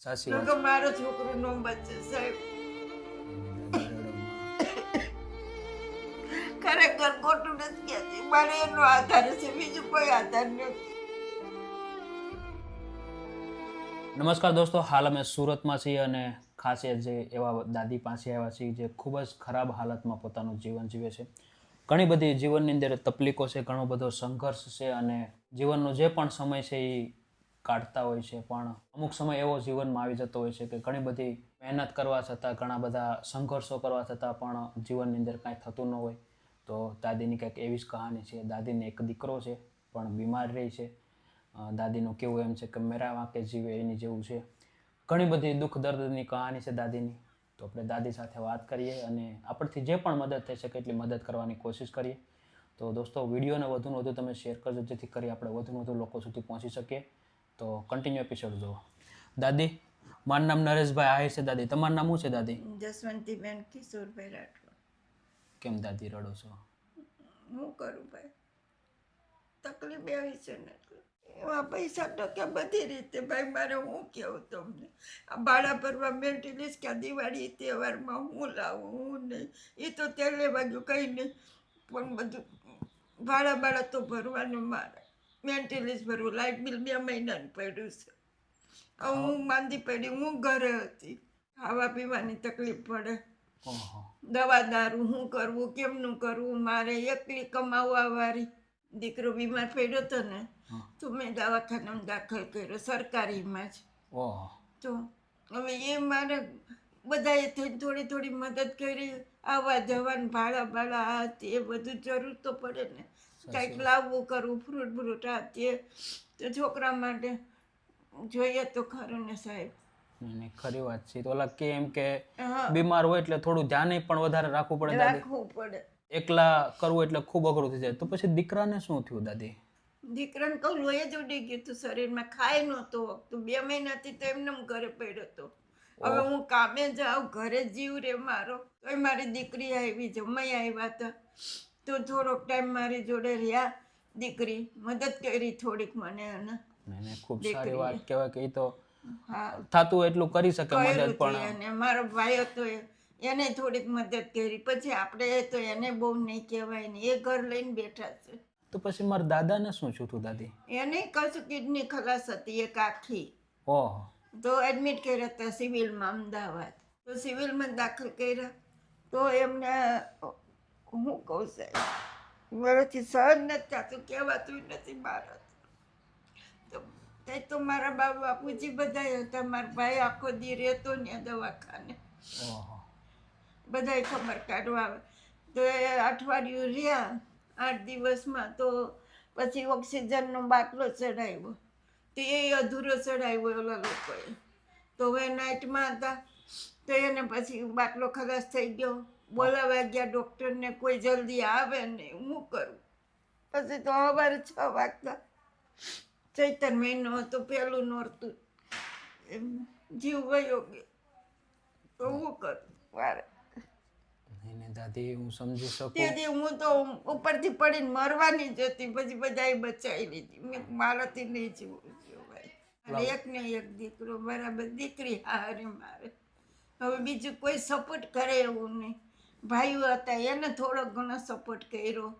સાચી વાત. મારો છોકરો નો બચે સાહેબ. ખરેખર ખોટું નથી કહેતી મારે એનો આધાર છે બીજું કોઈ આધાર નથી. નમસ્કાર દોસ્તો હાલ અમે સુરતમાં છીએ અને ખાસ જે એવા દાદી પાસે આવ્યા છીએ જે ખૂબ જ ખરાબ હાલતમાં પોતાનું જીવન જીવે છે. ઘણી બધી જીવનની અંદર તકલીફો છે ઘણો બધો સંઘર્ષ છે અને જીવનનો જે પણ સમય છે એ કાઢતા હોય છે, પણ અમુક સમય એવો જીવનમાં આવી જતો હોય છે કે ઘણી બધી મહેનત કરવા છતાં, ઘણા બધા સંઘર્ષો કરવા છતાં પણ જીવનની અંદર કાંઈ થતું ન હોય. તો દાદીની કંઈક એવી જ કહાની છે, દાદીને એક દીકરો છે, પણ બીમાર રહી છે. દાદીનું કેવું એમ છે કે મેરા વાંકે જીવે એની જેવું છે. ઘણી બધી દુઃખ દર્દની કહાની છે દાદીની. તો આપણે દાદી સાથે વાત કરીએ અને આપણથી જે પણ મદદ થઈ શકે એટલી મદદ કરવાની કોશિશ કરીએ. તો દોસ્તો, વિડીયોને વધુને વધુ તમે શેર કરજો, જેથી કરી આપણે વધુને વધુ લોકો સુધી પહોંચી શકીએ. તો કન્ટિન્યુ એપિસોડ જુઓ. દાદી મારું નામ નરેશભાઈ આહિર છે દાદી. તમારું નામ શું છે દાદી? જસવંતીબેન કિશોરભાઈ રાઠવા. કેમ દાદી રડો છો? હું કરું ભાઈ? તકલીફ એવી છે ને એવા પૈસા ટકે બધી રીતે ભાઈ મારે હું કેવું તમને? આ ભાડા ભરવા મેન્ટેલિસ કે દિવાળી તહેવારમાં હું લાવું હું નહીં? એ તો તેલે વાગ્યું કંઈ નહીં. પણ બધું ભાડા ભાડા તો ભરવાનું મારે. મેન્ટેલિસ ભરવું લાઇટ બિલ બે મહિનાનું પડ્યું છે હવે હું માંદી પડી હું ઘરે હતી ખાવા પીવાની તકલીફ પડે દવા દારૂ શું કરવું કેમનું કરવું મારે એકલી કમાવવા વાળી દીકરો બીમાર પડ્યો હતો ને તો મેં દવાખાનામાં દાખલ કર્યો સરકારીમાં જ તો હવે એ મારે બધાએ થઈને થોડી થોડી મદદ કરી આવવા જવાનું ભાડા ભાડા આ તે એ બધું જરૂર તો પડે ને કાંઈક લાવવું કરવું ફ્રૂટ બ્રૂટ આપીએ તો છોકરા માટે જોઈએ તો ખરું ને સાહેબ. નહીં, ખરી વાત છે. તો ઓલા કે એમ કે બીમાર હોય એટલે થોડું ધ્યાન પણ વધારે રાખવું પડે રાખવું પડે. એકલા કરવું એટલે ખૂબ અઘરું થઈ જાય. તો પછી દીકરાને શું થયું દાદી? દીકરાને કહું લોહી જ ઉડી ગયું હતું શરીરમાં ખાય નહોતો તો બે મહિનાથી તો એમને ઘરે પડ્યો હતો. હવે હું કામે જાઉં ઘરે જીવ રે મારો. તોય મારી દીકરી આવી જમાઈ આવ્યા હતા. તો થોડોક ટાઈમ મારી જોડે રહ્યા. દીકરી મદદ કરી થોડીક મને અને ખૂબ સારી વાત કહેવાય કે તો થતું એટલું કરી શકે મદદ પણ અને મારો ભાઈ હતો એને થોડીક મદદ કરી. પછી આપણે તો એને બહુ નહીં કહેવાય ને એ ઘર લઈને બેઠા છે. તો પછી મારા દાદાને શું છું તું દાદી? એને કશું કિડની ખલાસ હતી એક આખી. ઓહ. તો એડમિટ કર્યા હતા સિવિલમાં અમદાવાદ. તો સિવિલમાં દાખલ કર્યા. તો એમને હું કહું સાહેબ મારાથી સહન નથી થતું કહેવાતું નથી મારા તો તે મારા બા બાપુજી બધા હતા મારા ભાઈ આખો દી રહેતો ને દવાખાને. બધાય ખબર કાઢવા આવે. તો એ અઠવાડિયું રહ્યા આઠ દિવસમાં તો પછી ઓક્સિજનનો બાટલો ચડાવ્યો. તો એ અધૂરો ચડાવ્યો ઓલા લોકોએ. તો હવે નાઇટમાં હતા તો એને પછી બાટલો ખલાસ થઈ ગયો. બોલાવા ગયા ડૉક્ટરને કોઈ જલ્દી આવે ને હું કરું? પછી તો સવારે છ વાગતા. ચૈતર મહિનો હતો પહેલું નોરતું. એમ જીવ વયો ગયો. તો હું કરું? વારે. નહીં નહીં દાદી હું સમજી શકું. તેથી હું તો ઉપરથી પડીને મરવાની જ હતી. પછી બધાએ બચાવી લીધી. મેં મારાથી નહીં જીવવું ભાઈ એક ને એક દીકરો બરાબર. દીકરી હારે મારે. હવે બીજું કોઈ સપોર્ટ કરે એવું નહીં. ભાઈઓ હતા એને થોડો ઘણો સપોર્ટ કર્યો.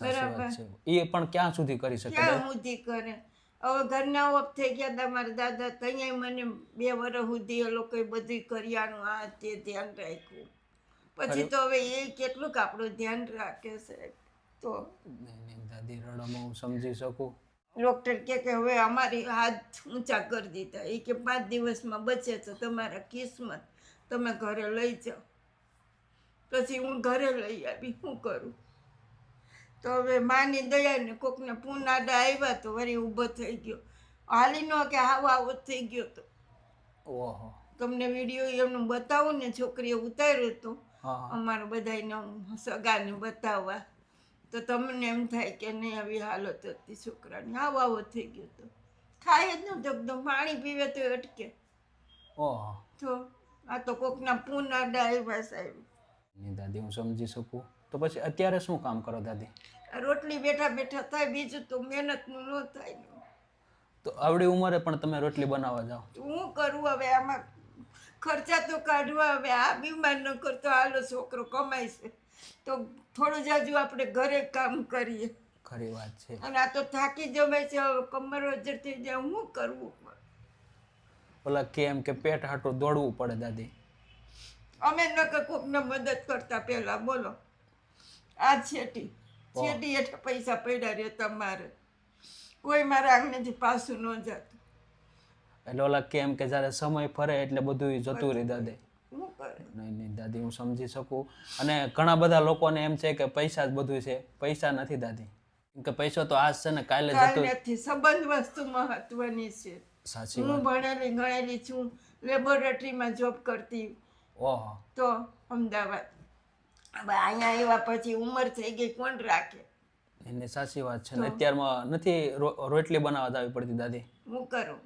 બરાબર. એ પણ ક્યાં સુધી કરી શકે ક્યાં સુધી કરે? હવે ઘરના ઓફ થઈ ગયા હતા મારા દાદા ત્યાં મને બે વર્ષ સુધી એ લોકોએ બધું કર્યાનું આ તે ધ્યાન રાખ્યું. પછી તો હવે એ કેટલુંક આપણું ધ્યાન રાખે છે. તો દાદી રડોમાં હું સમજી શકું. ડૉક્ટર કે કે હવે અમારી હાથ ઊંચા કરી દીધા. એ કે પાંચ દિવસમાં બચે તો તમારા કિસ્મત. તમે ઘરે લઈ જાઓ. પછી હું ઘરે લઈ આવી શું કરું? તો હવે માની દયા ને કોકને પૂનાડા આવ્યા તો વળી ઊભો થઈ ગયો. હાલી નો કે આવો આવો થઈ ગયો તો. ઓહો. તમને વીડિયો એમનું બતાવું ને છોકરીએ ઉતાર્યો તો અમારે બધાને સગાને બતાવવા. તો તમને એમ થાય કે નહીં આવી હાલત હતી છોકરાની આવો આવો થઈ ગયો તો. ખાય જ નતો એકદમ પાણી પીવે તો અટકે. ઓહો. તો આ તો કોકના પૂનાડા આવ્યા સાહેબ. નહીં દાદી હું સમજી શકું? તો પછી અત્યારે શું કામ કરો દાદી? રોટલી બેઠા બેઠા થાય બીજું તો મહેનતનું ન થાય તો આવડી ઉંમરે પણ તમે રોટલી બનાવવા જાઓ. હું કરું હવે આમાં ખર્ચા તો કાઢવા હવે આ બીમાર ન કરતો આલો છોકરો કમાય છે. તો થોડું જાજુ આપણે ઘરે કામ કરીએ. ખરી વાત છે. અને આ તો થાકી જમે છે કમર વજર થઈ જાય હું કરવું? ઓલા કેમ કે પેટ હાટું દોડવું પડે દાદી. અમે નકર કોકને મદદ કરતા પહેલા બોલો. આ છેટી. છેટી એટલે પૈસા પડ્યા રે તમારે. કોઈ મારા આંગણેથી પાછું ન જતું. એટલે ઓલા કેમ કે જ્યારે સમય ફરે એટલે બધું જતું રહી દાદે. નહીં નહીં દાદી હું સમજી શકું. અને ઘણા બધા લોકોને એમ છે કે પૈસા જ બધું છે. પૈસા નથી દાદી. કે પૈસો તો આજ છે ને કાલે જતો નથી. સંબંધ વસ્તુ મહત્વની છે. સાચી હું ભણેલી ગણેલી છું. લેબોરેટરીમાં જોબ કરતી. ઓહો. તો અમદાવાદ. હવે અહીંયા આવ્યા પછી ઉંમર થઈ ગઈ કોણ રાખે? એની સાચી વાત છે ને અત્યારમાં નથી રોટલી બનાવવા આવી પડતી દાદી. હું કરું?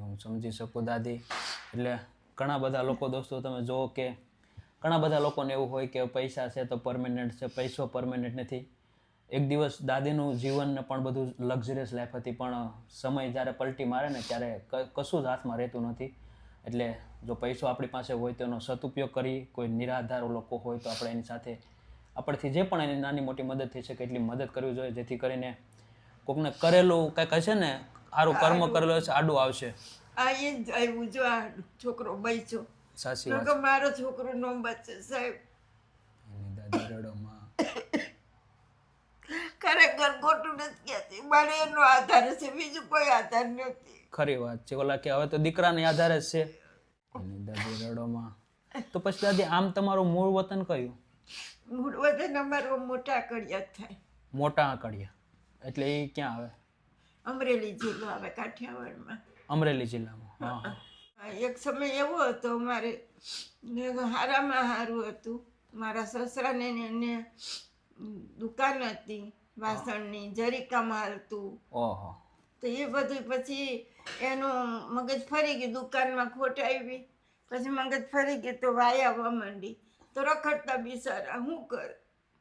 હું સમજી શકું દાદી. એટલે ઘણા બધા લોકો દોસ્તો તમે જુઓ કે ઘણા બધા લોકોને એવું હોય કે પૈસા છે તો પરમેનન્ટ છે પૈસો પરમેનન્ટ નથી. એક દિવસ દાદીનું જીવન ને પણ બધું લક્ઝરિયસ લાઈફ હતી પણ સમય જ્યારે પલટી મારે ને ત્યારે કશું જ હાથમાં રહેતું નથી. એટલે જો પૈસો આપણી પાસે હોય તો એનો સદુપયોગ કરી કોઈ નિરાધાર લોકો હોય તો આપણે એની સાથે આપણથી જે પણ એની નાની મોટી મદદ થઈ શકે એટલી મદદ કરવી જોઈએ જેથી કરીને કોકને કરેલું કંઈક હશે ને સારું કર્મ કરેલું હશે આડું આવશે. આ એ જ આવ્યું જો આ છોકરો બચ્યો. સાચી તો વાત. મારો છોકરો નો બચે સાહેબ. દાદી રડોમાં. ખરેખર ખોટું નથી કહેતી. મારે એનો આધાર છે બીજું કોઈ આધાર નથી. ખરી વાત છે. ઓલા કે હવે તો દીકરાને આધારે જ છે. અને દાદી રડોમાં. તો પછી દાદી આમ તમારું મૂળ વતન કયું? મૂળ વતન અમારો મોટા કડિયા થાય. મોટા આંકડિયા એટલે એ ક્યાં આવે? અમરેલી જિલ્લો આવે કાઠિયાવાડમાં. અમરેલી જિલ્લામાં. હા એક સમય એવો હતો મારે હારામાં સારું હતું. મારા સસરાને ને એને દુકાન હતી વાસણની જરીકામાં હાલતું. ઓહો. તો એ બધું પછી એનું મગજ ફરી ગયું દુકાનમાં ખોટ આવી. પછી મગજ ફરી ગયું તો વાય આવવા માંડી. તો રખડતા બિચારા શું કર?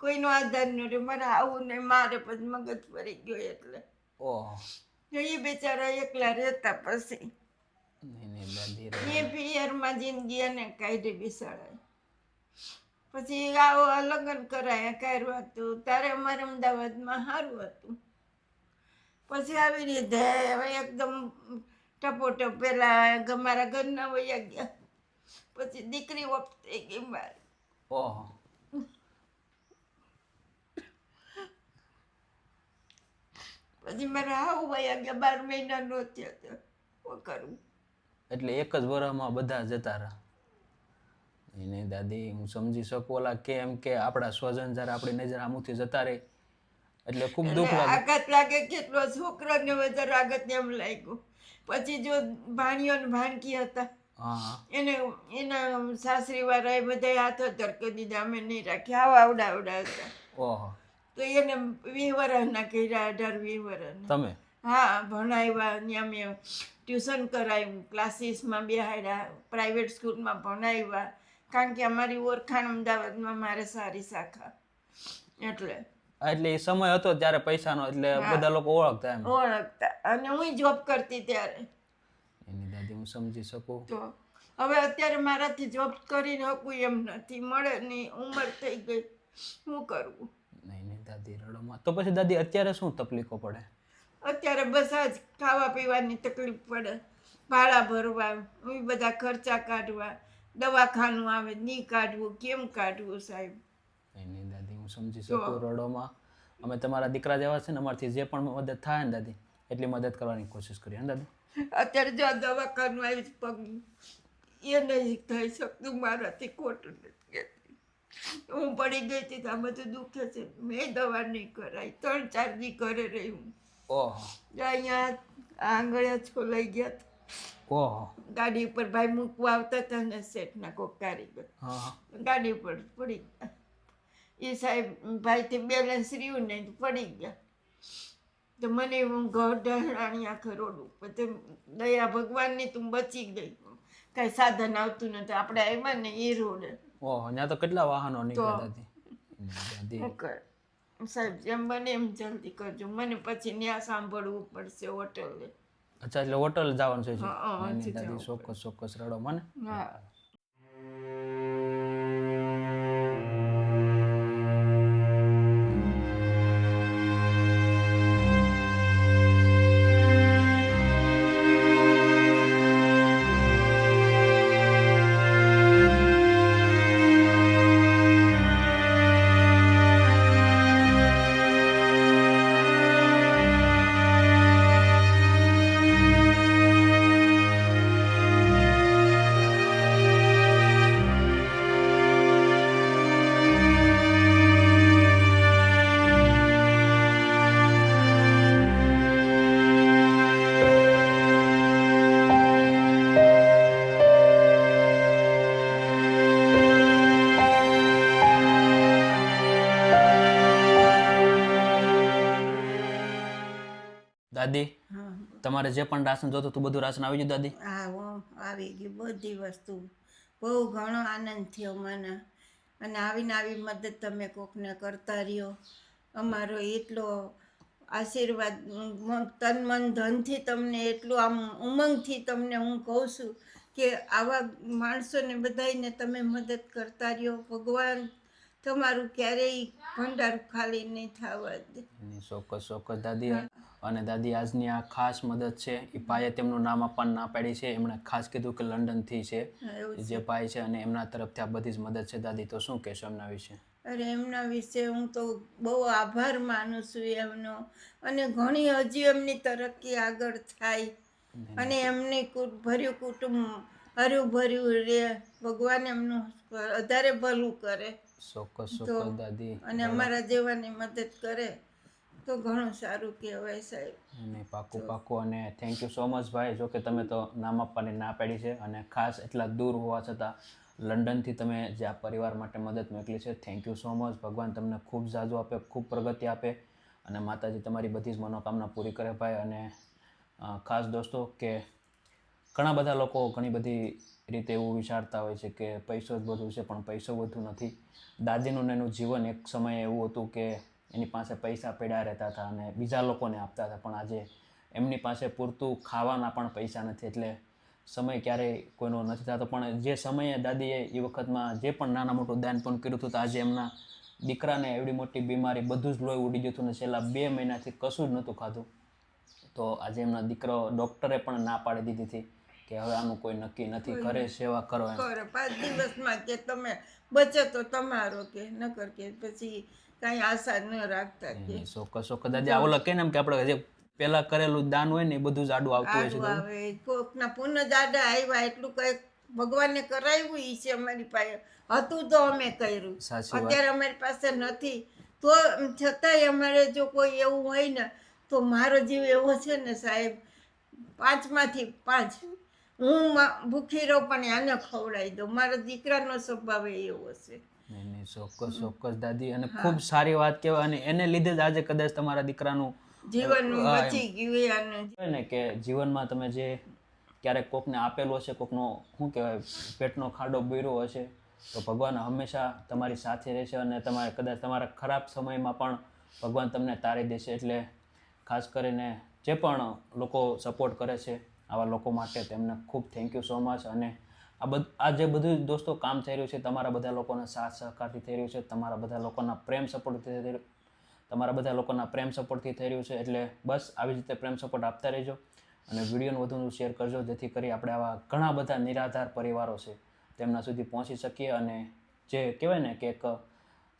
કોઈનો આધાર ન રહ્યો. મારે આવું ને મારે પછી મગજ ફરી ગયો એટલે. એ બિચારા એકલા રહેતા પછી. એ પિયરમાં જિંદગી અને કાઢી બિસાડાય. પછી આવો લગ્ન કરાયા કર્યું હતું ત્યારે અમારે અમદાવાદમાં સારું હતું. પછી આવી રીતે હવે એકદમ ટપોટપ પેલા મારા ઘરના વયા ગયા. પછી દીકરી ઓફ થઈ ગઈ મારી. ઓહો. પછી મારે આવું વયા ગયા બાર મહિના નો થયો તો કરું? એટલે એક જ વરસમાં બધા જતા રહ્યા એને દાદી હું સમજી શકું ઓલા કેમ કે આપણા સ્વજન જ્યારે આપણી નજર આમુથી જતા રહે એટલે ખૂબ દુઃખ લાગે. આઘાત લાગે કેટલો છોકરાને વધારે આઘાત એમ લાગ્યું. પછી જો ભાણિયો ને ભાણકી હતા એને એના સાસરી વાળા એ બધા હાથો ધરકી દીધા અમે નહીં રાખ્યા. આવા આવડા આવડા હતા. ઓહો. તો એને વીસ વર્ષના કર્યા અઢાર વીસ વર્ષના તમે? હા ભણાવ્યા ત્યાં મેં ટ્યુશન કરાવ્યું ક્લાસીસમાં બેહાડ્યા પ્રાઇવેટ સ્કૂલમાં ભણાવ્યા. કારણ કે અમારી ઓળખાણ અમદાવાદમાં મારે સારી શાખા. એટલે એટલે એ સમય હતો ત્યારે પૈસાનો એટલે બધા લોકો ઓળખતા એમ. ઓળખતા. અને હું જોબ કરતી ત્યારે. એની દાદી હું સમજી શકું? તો હવે અત્યારે મારાથી જોબ કરી શકું એમ નથી મળે નહીં ઉંમર થઈ ગઈ. શું કરવું નહીં નહીં દાદી રડોમાં. તો પછી દાદી અત્યારે શું તકલીફો પડે? અત્યારે બસ આ જ ખાવા પીવાની તકલીફ પડે. ભાડા ભરવા એ બધા ખર્ચા કાઢવા. દવાખાનું આવે નહીં કાઢવું કેમ કાઢવું સાહેબ? નહીં દાદી. હું સમજી શકું રડોમાં. અમે તમારા દીકરા જેવા છે ને અમારથી જે પણ મદદ થાય ને દાદી એટલી મદદ કરવાની કોશિશ કરીએ. હા દાદી? અત્યારે જો દવાખાનું આવી પગ એ નહીં થઈ શકતું મારાથી ખોટું નથી હું પડી ગઈ હતી તો આ બધું દુખે છે. મેં દવા નહીં કરાવી ત્રણ ચાર દી ઘરે રહી હું. ઓહો. અહીંયા આંગળીયા છો લઈ ગયા હતા. ઓહો. ગાડી ઉપર ભાઈ મૂકવા આવતા હતા ને શેઠના કોક કારીગર. ગાડી ઉપર પડી ગયા. એ સાહેબ ભાઈથી બેલેન્સ રહ્યું ને પડી ગયા. તો મને હું ઘર ઢાણી આખે રોડ ઉપર. તો દયા ભગવાનની તું બચી ગઈ. કાંઈ સાધન આવતું નથી આપણે આવ્યા ને એ રોડ. ઓહો ત્યાં તો કેટલા વાહનો નીકળતા સાહેબ જેમ બને એમ જલ્દી કરજો. મને પછી ત્યાં સાંભળવું પડશે હોટલે. અચ્છા એટલે હોટલ જવાનું છે હા, ચોક્કસ ચોક્કસ રડો મને. હા. દાદી? તમારે જે પણ રાશન જોતું હતું બધું રાશન આવી ગયું દાદી? હા હું આવી ગયું બધી વસ્તુ. બહુ ઘણો આનંદ થયો મને. અને આવીને આવી મદદ તમે કોકને કરતા રહ્યો. અમારો એટલો આશીર્વાદ મ- તન મન ધનથી તમને એટલું આમ ઉમંગથી તમને હું કહું છું કે આવા માણસોને બધાને તમે મદદ કરતા રહ્યો. ભગવાન તમારું ક્યારેય ભંડાર ખાલી નહીં થવા. દે ચોક્કસ ચોક્કસ દાદી. અને દાદી આજની આ ખાસ મદદ છે. એ ભાઈએ તેમનું નામ આપવાનું ના પાડી છે. એમણે ખાસ કીધું કે લંડનથી છે. જે ભાઈ છે અને એમના તરફથી આ બધી જ મદદ છે. દાદી તો શું કહેશો એમના વિશે? અરે એમના વિશે હું તો બહુ આભાર માનું છું એમનો. અને ઘણી હજી એમની તરક્કી આગળ થાય. અને એમને ભર્યું કુટુંબ હર્યું ભર્યું રહે. ભગવાન એમનું વધારે ભલું કરે. ચોક્કસ ચોક્કસ દાદી. અને અમારા જેવાની મદદ કરે. તો ઘણું સારું કહેવાય સાહેબ. અને પાકું પાકું અને થેન્ક યુ સો મચ ભાઈ. જો કે તમે તો નામ આપવાની ના પાડી છે અને ખાસ એટલા દૂર હોવા છતાં લંડનથી તમે જે આ પરિવાર માટે મદદ મોકલી છે થેન્ક યુ સો મચ ભગવાન તમને ખૂબ જાજુ આપે ખૂબ પ્રગતિ આપે અને માતાજી તમારી બધી જ મનોકામના પૂરી કરે ભાઈ. અને ખાસ દોસ્તો કે ઘણા બધા લોકો ઘણી બધી રીતે એવું વિચારતા હોય છે કે પૈસો જ બધું છે પણ પૈસો બધું નથી. દાદીનું ને એનું જીવન એક સમયે એવું હતું કે એની પાસે પૈસા પડ્યા રહેતા હતા અને બીજા લોકોને આપતા હતા. પણ આજે એમની પાસે પૂરતું ખાવાના પણ પૈસા નથી એટલે સમય ક્યારેય કોઈનો નથી થતો. પણ જે સમયે દાદીએ એ વખતમાં જે પણ નાના મોટું દાન પણ કર્યું હતું તો આજે એમના દીકરાને એવડી મોટી બીમારી બધું જ લોહી ઉડી ગયું હતું ને છેલ્લા બે મહિનાથી કશું જ નહોતું ખાધું. તો આજે એમના દીકરો ડૉક્ટરે પણ ના પાડી દીધી હતી કે હવે આનું કોઈ નક્કી નથી ઘરે સેવા કરો એમ. પાંચ દિવસમાં કે તમે બચે તો તમારો કે નકર કે પછી કાંઈ આશા ન રાખતા કે ચોક્કસ ચોક્કસ દાદી ઓલા કે ને કે આપણે જે પેલા કરેલું દાન હોય ને એ બધું જ આડું આવતું હોય છે કોકના પુનઃ જાડા આવ્યા એટલું કઈ ભગવાનને કરાવ્યું ઈ છે અમારી પાસે. હતું તો અમે કર્યું. અત્યારે અમારી પાસે નથી. તો છતાંય અમારે જો કોઈ એવું હોય ને તો મારો જીવ એવો છે ને સાહેબ પાંચમાંથી પાંચ. હું ભૂખી રહું પણ આને ખવડાવી દઉં. મારા દીકરાનો સ્વભાવ એવો છે. નહીં નહીં ચોક્કસ ચોક્કસ દાદી. અને ખૂબ સારી વાત કહેવાય. અને એને લીધે જ આજે કદાચ તમારા દીકરાનું જીવન બચી ગયું અને ને કે જીવનમાં તમે જે ક્યારેક કોકને આપેલો હશે કોકનો શું કહેવાય પેટનો ખાડો બીરો હશે તો ભગવાન હંમેશા તમારી સાથે રહેશે અને તમારે કદાચ તમારા ખરાબ સમયમાં પણ ભગવાન તમને તારી દેશે. એટલે ખાસ કરીને જે પણ લોકો સપોર્ટ કરે છે આવા લોકો માટે તેમને ખૂબ થેન્ક યુ સો મચ અને આ બધ, આ જે બધું દોસ્તો કામ થઈ રહ્યું છે, તમારા બધા લોકોના સાથ સહકારથી થઈ રહ્યું છે, તમારા બધા લોકોના પ્રેમ સપોર્ટથી તમારા બધા લોકોના પ્રેમ સપોર્ટથી થઈ રહ્યું છે, એટલે બસ આવી રીતે પ્રેમ સપોર્ટ આપતા રહેજો અને વિડીયોને વધુ શેર કરજો, જેથી કરી આપણે આવા ઘણા બધા નિરાધાર પરિવારો છે, તેમના સુધી પહોંચી શકીએ અને જે કહેવાય ને કે એક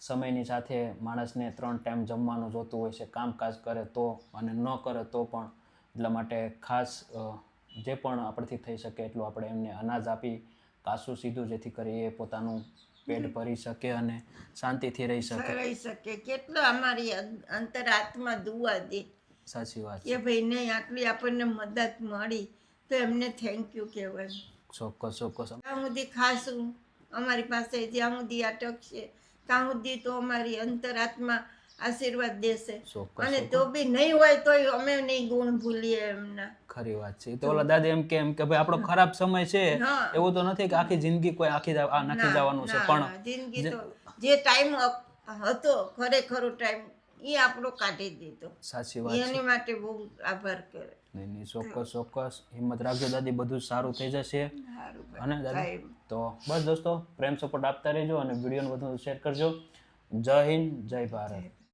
સમયની સાથે માણસને ત્રણ ટાઈમ જમવાનું જોતું હોય છે, કામકાજ કરે તો અને ન કરે તો પણ એટલા માટે ખાસ જે પણ આપણથી થઈ શકે એટલું આપણે એમને અનાજ આપી કાસું સીધું જેથી કરી એ પોતાનું પેટ ભરી શકે અને શાંતિથી રહી શકે. રહી શકે. કેટલો અમારી અંતરાત્મા દુઆ દે. સાચી વાત કે ભાઈ નહીં આટલી આપણને મદદ મળી તો એમને થેન્ક યુ કહેવાય ચોક્કસ ચોક્કસ. ત્યાં સુધી ખાશું અમારી પાસે જ્યાં સુધી અટકશે ત્યાં સુધી તો અમારી અંતરાત્મા આશીર્વાદ દેશે. અને તો બી નહીં હોય તોય અમે નહીં ગુણ ભૂલીએ એમના. ખરી વાત છે. તો ઓલા દાદી એમ કે એમ કે ભાઈ આપણો ખરાબ સમય છે. એવું તો નથી કે આખી જિંદગી કોઈ આખી નાખી જવાનું છે પણ જિંદગી તો જે ટાઈમ હતો ખરેખરો ટાઈમ એ આપણો કાઢી દીધો. સાચી વાત છે. એની માટે બહુ આભાર કરે નહીં નહીં ચોક્કસ ચોક્કસ. હિંમત રાખજો દાદી બધું સારું થઈ જશે. અને દાદી તો બસ દોસ્તો પ્રેમ સપોર્ટ આપતા રહેજો અને વિડીયોને વધુ શેર કરજો. જય હિન્દ જય ભારત.